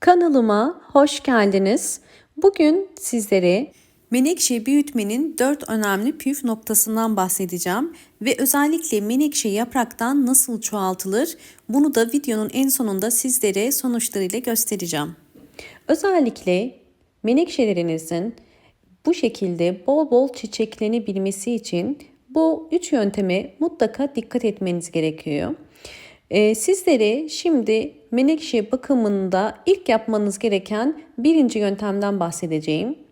Kanalıma hoş geldiniz. Bugün sizlere menekşe büyütmenin 4 önemli püf noktasından bahsedeceğim ve özellikle menekşe yapraktan nasıl çoğaltılır bunu da videonun en sonunda sizlere sonuçlarıyla göstereceğim. Özellikle menekşelerinizin bu şekilde bol bol çiçeklenebilmesi için bu üç yönteme mutlaka dikkat etmeniz gerekiyor. Ee, sizlere şimdi menekşe bakımında ilk yapmanız gereken birinci yöntemden bahsedeceğim.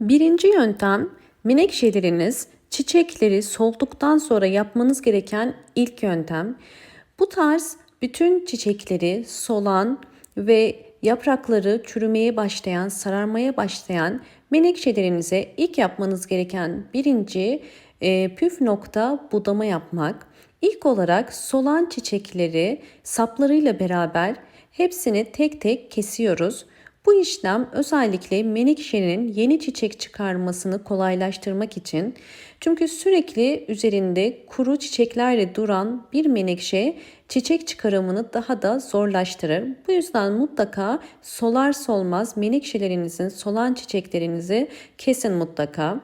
Birinci yöntem menekşeleriniz çiçekleri solduktan sonra yapmanız gereken ilk yöntem. Bu tarz bütün çiçekleri solan ve yaprakları çürümeye başlayan, sararmaya başlayan menekşelerinize ilk yapmanız gereken birinci e, püf nokta budama yapmak. İlk olarak solan çiçekleri saplarıyla beraber hepsini tek tek kesiyoruz. Bu işlem özellikle menekşenin yeni çiçek çıkarmasını kolaylaştırmak için çünkü sürekli üzerinde kuru çiçeklerle duran bir menekşe çiçek çıkarımını daha da zorlaştırır. Bu yüzden mutlaka solar solmaz menekşelerinizin solan çiçeklerinizi kesin mutlaka.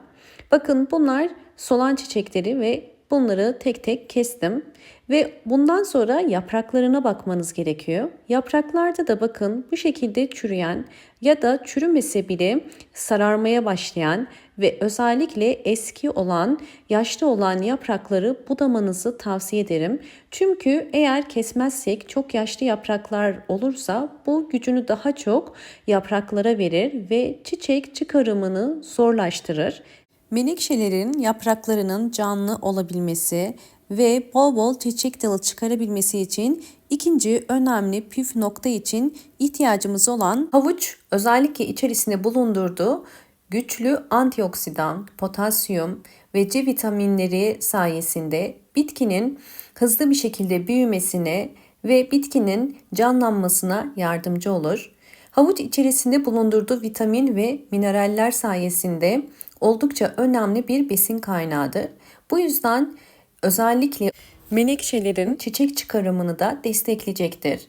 Bakın bunlar solan çiçekleri ve Bunları tek tek kestim ve bundan sonra yapraklarına bakmanız gerekiyor. Yapraklarda da bakın bu şekilde çürüyen ya da çürümese bile sararmaya başlayan ve özellikle eski olan, yaşlı olan yaprakları budamanızı tavsiye ederim. Çünkü eğer kesmezsek çok yaşlı yapraklar olursa bu gücünü daha çok yapraklara verir ve çiçek çıkarımını zorlaştırır. Menekşelerin yapraklarının canlı olabilmesi ve bol bol çiçek dalı çıkarabilmesi için ikinci önemli püf nokta için ihtiyacımız olan havuç özellikle içerisinde bulundurduğu güçlü antioksidan, potasyum ve C vitaminleri sayesinde bitkinin hızlı bir şekilde büyümesine ve bitkinin canlanmasına yardımcı olur. Havuç içerisinde bulundurduğu vitamin ve mineraller sayesinde oldukça önemli bir besin kaynağıdır. Bu yüzden özellikle menekşelerin çiçek çıkarımını da destekleyecektir.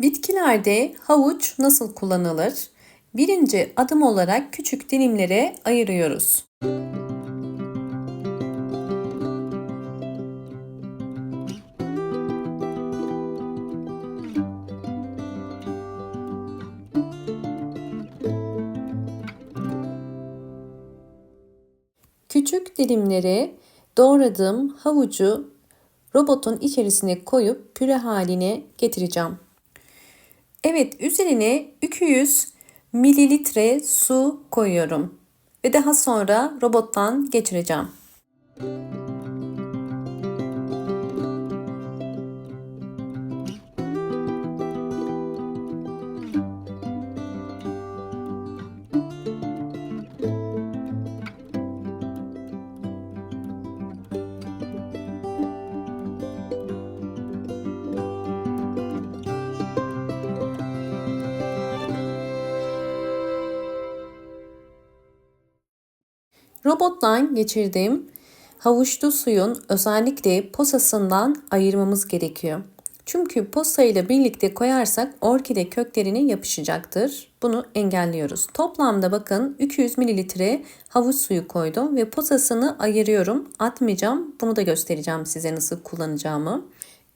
Bitkilerde havuç nasıl kullanılır? Birinci adım olarak küçük dilimlere ayırıyoruz. Küçük dilimlere doğradığım havucu robotun içerisine koyup püre haline getireceğim. Evet üzerine 200 mililitre su koyuyorum ve daha sonra robottan geçireceğim. Robottan geçirdiğim havuçlu suyun özellikle posasından ayırmamız gerekiyor. Çünkü posa ile birlikte koyarsak orkide köklerine yapışacaktır. Bunu engelliyoruz. Toplamda bakın 200 mililitre havuç suyu koydum ve posasını ayırıyorum. Atmayacağım. Bunu da göstereceğim size nasıl kullanacağımı.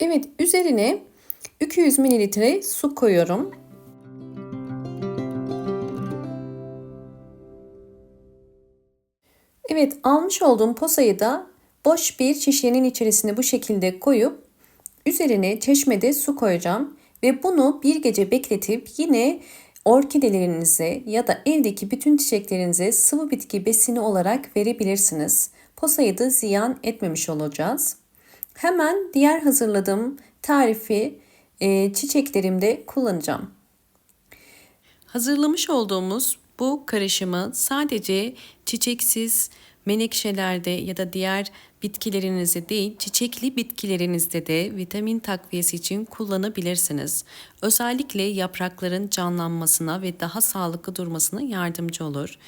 Evet üzerine 200 mililitre su koyuyorum. Evet almış olduğum posayı da boş bir şişenin içerisine bu şekilde koyup üzerine çeşmede su koyacağım ve bunu bir gece bekletip yine orkidelerinize ya da evdeki bütün çiçeklerinize sıvı bitki besini olarak verebilirsiniz. Posayı da ziyan etmemiş olacağız. Hemen diğer hazırladığım tarifi e, çiçeklerimde kullanacağım. Hazırlamış olduğumuz bu karışımı sadece çiçeksiz menekşelerde ya da diğer bitkilerinizde değil, çiçekli bitkilerinizde de vitamin takviyesi için kullanabilirsiniz. Özellikle yaprakların canlanmasına ve daha sağlıklı durmasına yardımcı olur.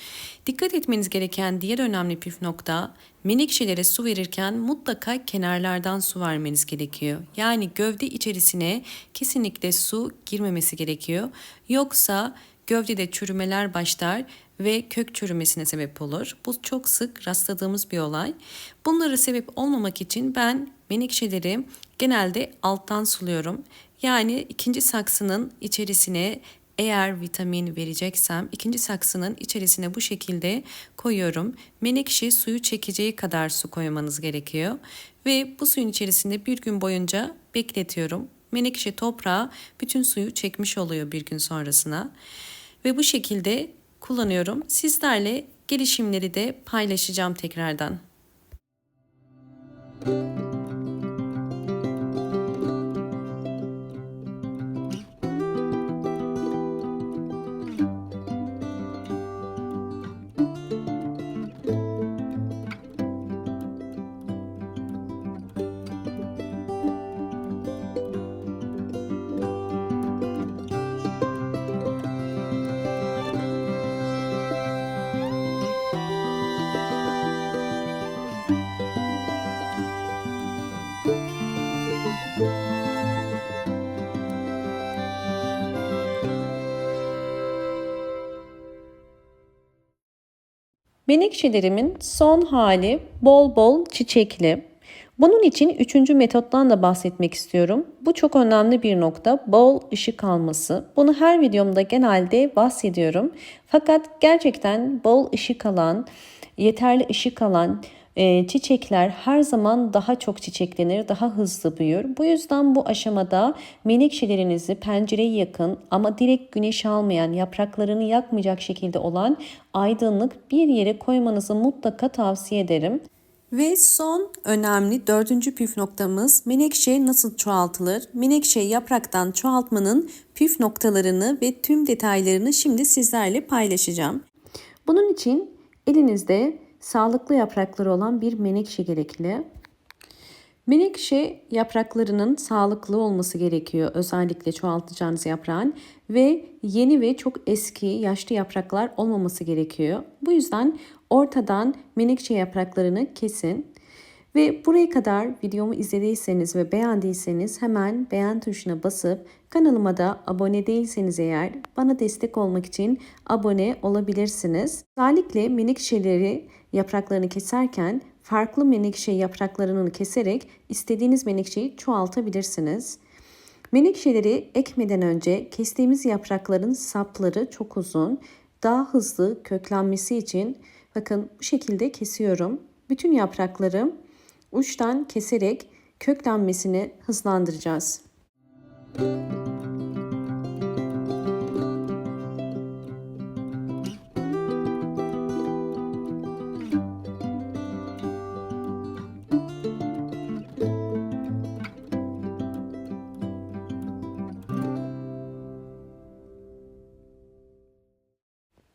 Dikkat etmeniz gereken diğer önemli püf nokta, menekşelere su verirken mutlaka kenarlardan su vermeniz gerekiyor. Yani gövde içerisine kesinlikle su girmemesi gerekiyor. Yoksa gövdede çürümeler başlar ve kök çürümesine sebep olur. Bu çok sık rastladığımız bir olay. Bunlara sebep olmamak için ben menekşeleri genelde alttan suluyorum. Yani ikinci saksının içerisine eğer vitamin vereceksem ikinci saksının içerisine bu şekilde koyuyorum. Menekşe suyu çekeceği kadar su koymanız gerekiyor. Ve bu suyun içerisinde bir gün boyunca bekletiyorum. Menekşe toprağa bütün suyu çekmiş oluyor bir gün sonrasına. Ve bu şekilde kullanıyorum. Sizlerle gelişimleri de paylaşacağım tekrardan. Menekşelerimin son hali bol bol çiçekli. Bunun için üçüncü metottan da bahsetmek istiyorum. Bu çok önemli bir nokta. Bol ışık alması. Bunu her videomda genelde bahsediyorum. Fakat gerçekten bol ışık alan, yeterli ışık alan, e, çiçekler her zaman daha çok çiçeklenir, daha hızlı büyür. Bu yüzden bu aşamada menekşelerinizi pencereye yakın ama direkt güneş almayan, yapraklarını yakmayacak şekilde olan aydınlık bir yere koymanızı mutlaka tavsiye ederim. Ve son önemli dördüncü püf noktamız menekşe nasıl çoğaltılır? Menekşe yapraktan çoğaltmanın püf noktalarını ve tüm detaylarını şimdi sizlerle paylaşacağım. Bunun için elinizde sağlıklı yaprakları olan bir menekşe gerekli. Menekşe yapraklarının sağlıklı olması gerekiyor. Özellikle çoğaltacağınız yaprağın ve yeni ve çok eski yaşlı yapraklar olmaması gerekiyor. Bu yüzden ortadan menekşe yapraklarını kesin. Ve buraya kadar videomu izlediyseniz ve beğendiyseniz hemen beğen tuşuna basıp kanalıma da abone değilseniz eğer bana destek olmak için abone olabilirsiniz. Özellikle menekşeleri yapraklarını keserken farklı menekşe yapraklarını keserek istediğiniz menekşeyi çoğaltabilirsiniz. Menekşeleri ekmeden önce kestiğimiz yaprakların sapları çok uzun. Daha hızlı köklenmesi için bakın bu şekilde kesiyorum. Bütün yaprakları uçtan keserek köklenmesini hızlandıracağız.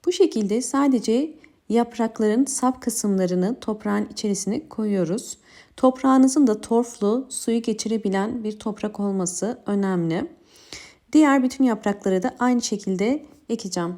Bu şekilde sadece yaprakların sap kısımlarını toprağın içerisine koyuyoruz. Toprağınızın da torflu, suyu geçirebilen bir toprak olması önemli. Diğer bütün yaprakları da aynı şekilde ekeceğim.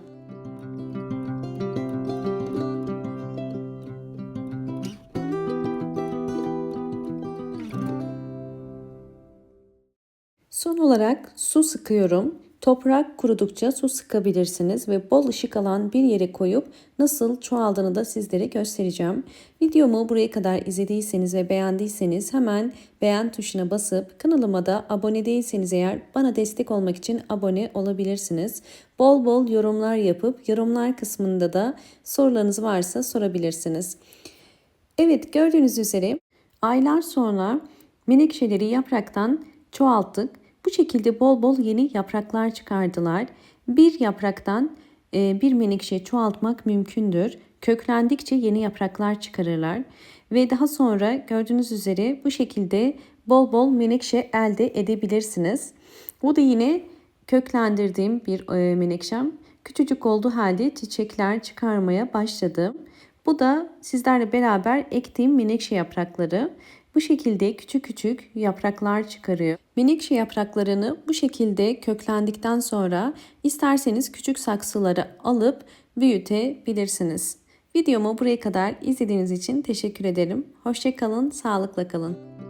Son olarak su sıkıyorum. Toprak kurudukça su sıkabilirsiniz ve bol ışık alan bir yere koyup nasıl çoğaldığını da sizlere göstereceğim. Videomu buraya kadar izlediyseniz ve beğendiyseniz hemen beğen tuşuna basıp kanalıma da abone değilseniz eğer bana destek olmak için abone olabilirsiniz. Bol bol yorumlar yapıp yorumlar kısmında da sorularınız varsa sorabilirsiniz. Evet gördüğünüz üzere aylar sonra menekşeleri yapraktan çoğalttık bu şekilde bol bol yeni yapraklar çıkardılar. Bir yapraktan e, bir menekşe çoğaltmak mümkündür. Köklendikçe yeni yapraklar çıkarırlar. Ve daha sonra gördüğünüz üzere bu şekilde bol bol menekşe elde edebilirsiniz. Bu da yine köklendirdiğim bir e, menekşem. Küçücük olduğu halde çiçekler çıkarmaya başladı. Bu da sizlerle beraber ektiğim menekşe yaprakları. Bu şekilde küçük küçük yapraklar çıkarıyor. Menekşe yapraklarını bu şekilde köklendikten sonra isterseniz küçük saksıları alıp büyütebilirsiniz. Videomu buraya kadar izlediğiniz için teşekkür ederim. Hoşçakalın, sağlıkla kalın.